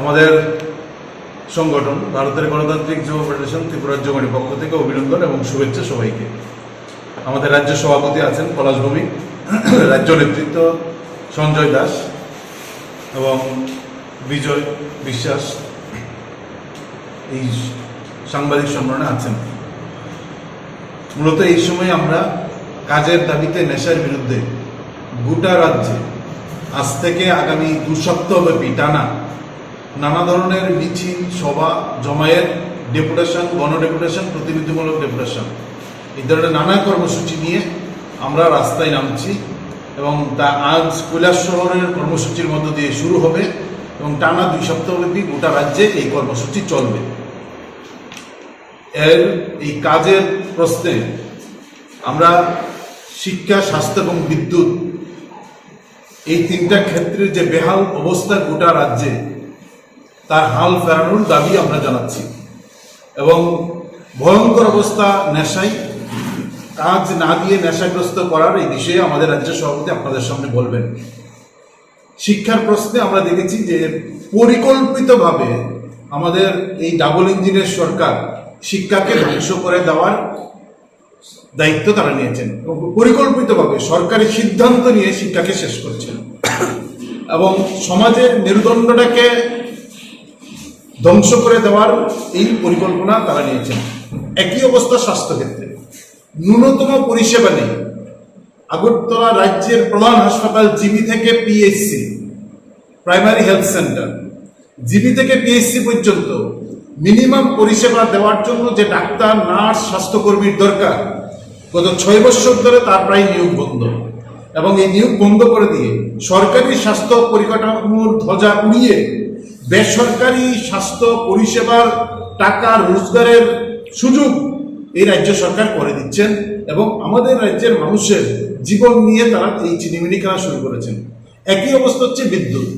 আমাদের সংগঠন, ভারতের গণতান্ত্রিক যুব ফেডারেশন ত্রিপুরার জমানি পক্ষ থেকে অভিনন্দন এবং শুভেচ্ছা সবাইকে। আমাদের রাজ্য সভাপতি আছেন পলাশ ভৌমিক রাজ্য নেতৃত্ব সঞ্জয় দাস এবং বিজয় বিশ্বাস। এই সাংবাদিক সম্মেলনে আছেন। মূলত এই সময় আমরা কাজের দাবিতে নেশার বিরুদ্ধে গোটা রাজ্যে আজ থেকে আগামী দু সপ্তাহব্যাপী টানা নানা ধরনের মিছিল, সভা, জমায়েত, ডেপুটেশন গণডেপুটেশন প্রতিনিধিমূলক ডেপুটেশন। এই ধরনের নানা কর্মসূচি নিয়ে আমরা রাস্তায় নামছি এবং তা আজ কৈলাস শহরের কর্মসূচির মধ্য দিয়ে শুরু হবে এবং টানা দুই সপ্তাহব্যাপী গোটা রাজ্যে এই কর্মসূচি চলবে। এর এই কাজের প্রশ্নে আমরা শিক্ষা, স্বাস্থ্য এবং বিদ্যুৎ এই তিনটা ক্ষেত্রে যে বেহাল অবস্থা গোটা রাজ্যে তার হাল ফেরানোর দাবি আমরা জানাচ্ছি। এবং ভয়ঙ্কর অবস্থা নেশায়। কাজ না দিয়ে নেশাগ্রস্ত করার এই বিষয়ে আমাদের রাজ্য সভাপতি আপনাদের সামনে বলবেন। শিক্ষার প্রশ্নে আমরা দেখেছি যে পরিকল্পিতভাবে আমাদের এই ডাবল ইঞ্জিনের সরকার শিক্ষাকে ধ্বংস করে দেওয়ার দায়িত্ব তারা নিয়েছেন। এবং পরিকল্পিতভাবে সরকারি সিদ্ধান্ত নিয়ে শিক্ষাকে শেষ করছেন। এবং সমাজের মেরুদণ্ডটাকে ধ্বংস করে দেওয়ার এই পরিকল্পনা তারা নিয়েছেন। একই অবস্থা স্বাস্থ্যক্ষেত্রে। ন্যূনতম পরিষেবা নেই। আগরতলা রাজ্যের প্রধান হাসপাতাল জিবি থেকে PHC, primary health centre. GB থেকে পিএইচসি পর্যন্ত মিনিমাম পরিষেবা দেওয়ার জন্য যে ডাক্তার, নার্স, স্বাস্থ্যকর্মীর দরকার, গত ছয় বছর ধরে তার প্রায় নিয়োগ বন্ধ। এবং এই নিয়োগ বন্ধ করে দিয়ে সরকারি স্বাস্থ্য পরিকাঠামোর ধ্বজা উড়িয়ে বেসরকারি স্বাস্থ্য পরিষেবার টাকা রোজগারের সুযোগ এই রাজ্য সরকার করে দিচ্ছেন এবং আমাদের রাজ্যের মানুষের জীবন নিয়ে তারা এই চিনিমিনি খেলা শুরু করেছেন। একই অবস্থা হচ্ছে বিদ্যুৎ।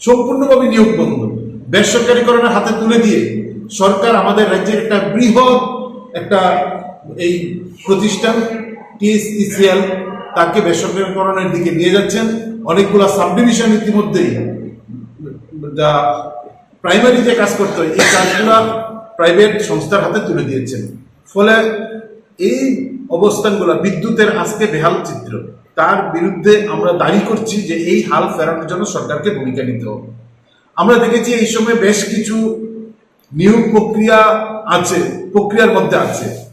সম্পূর্ণভাবে নিয়োগ বন্ধ। বেসরকারীকরণের হাতে তুলে দিয়ে সরকার আমাদের রাজ্যের একটা বৃহৎ একটা এই প্রতিষ্ঠান, টিএসইসিএল, তাকে বেসরকারীকরণের দিকে নিয়ে যাচ্ছেন। অনেকগুলো সাবডিভিশন ইতিমধ্যেই যা প্রাইমারি যে কাজ করতে হয়, এই কাজগুলো প্রাইভেট সংস্থার হাতে তুলে দিয়েছেন। ফলে এই অবস্থানগুলো বিদ্যুতের আজকে বেহাল চিত্র। তার বিরুদ্ধে আমরা দাবি করছি যে এই হাল ফেরানোর জন্য সরকারকে ভূমিকা নিতে হবে। আমরা দেখেছি এই সময় বেশ কিছু নিয়োগ প্রক্রিয়া আছে, প্রক্রিয়ার মধ্যে আছে।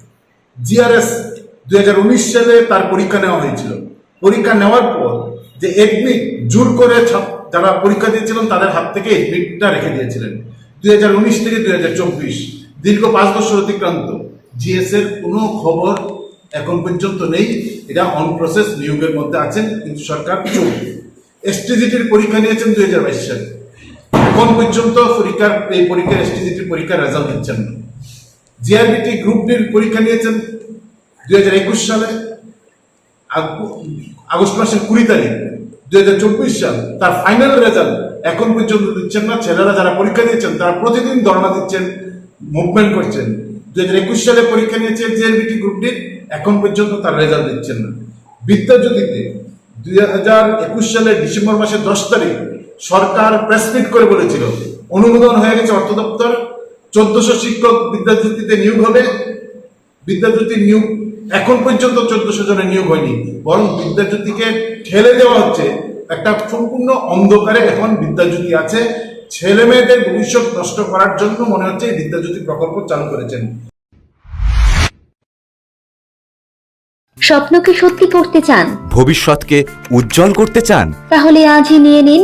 জিআরএস দুই হাজার উনিশ সালে তার পরীক্ষা নেওয়া হয়েছিল। পরীক্ষা নেওয়ার পর যে এডমিট জোর করে ছাত্র- যারা পরীক্ষা দিয়েছিলেন, তাদের হাত থেকে এডমিটটা রেখে দিয়েছিলেন। দুই হাজার উনিশ থেকে দুই হাজার চব্বিশ, দীর্ঘ পাঁচ বছর অতিক্রান্ত। জিএস এর কোনো খবর এখন পর্যন্ত নেই। এটা অন প্রসেস নিয়োগের মধ্যে আছেন, কিন্তু সরকার চোখ এসটিজিটির পরীক্ষা নিয়েছেন দুই হাজার বাইশ সালে। এখন পর্যন্ত পরীক্ষার, এই পরীক্ষার এসটিজিটির পরীক্ষার রেজাল্ট দিচ্ছেন না। জিআরবিটি গ্রুপ ডির পরীক্ষা নিয়েছেন দুই হাজার একুশ সালে। আগ- আগস্ট মাসের কুড়ি তারিখ। দুই সাল তার ফাইনাল রেজাল্ট এখন পর্যন্ত দিচ্ছেন না। ছেলেরা যারা পরীক্ষা দিয়েছেন, তারা প্রতিদিন ধর্ণা দিচ্ছেন মুভমেন্ট করছেন। দু হাজার একুশ সালে পরীক্ষা নিয়েছেন জিআরবিটি গ্রুপটির এখন পর্যন্ত তার রেজাল্ট দিচ্ছেন না। বিদ্যাজ্যোতিতে দুই হাজার একুশ সালের ডিসেম্বর মাসের দশ তারিখ সরকার প্রেস মিট করে বলেছিল, অনুমোদন হয়ে গেছে অর্থ দপ্তর। চোদ্দশো শিক্ষক বিদ্যাজ্যোতিতে নিয়োগ হবে। বিদ্যাজ্যোতির নিয়োগ এখন পর্যন্ত চোদ্দশো জনের নিয়োগ হয়নি। বরং বিদ্যাজ্যোতিকে ঠেলে দেওয়া হচ্ছে একটা সম্পূর্ণ অন্ধকারে এখন বিদ্যাজ্যোতি আছে। ছেলে মেয়েদের ভবিষ্যৎ নষ্ট করার জন্য মনে হচ্ছে এই বিদ্যাজ্যোতি প্রকল্প চালু করেছেন। স্বপ্নকে সত্যি করতে চান? ভবিষ্যৎকে উজ্জ্বল করতে চান? তাহলে আজই নিয়ে নিন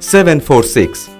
seven four six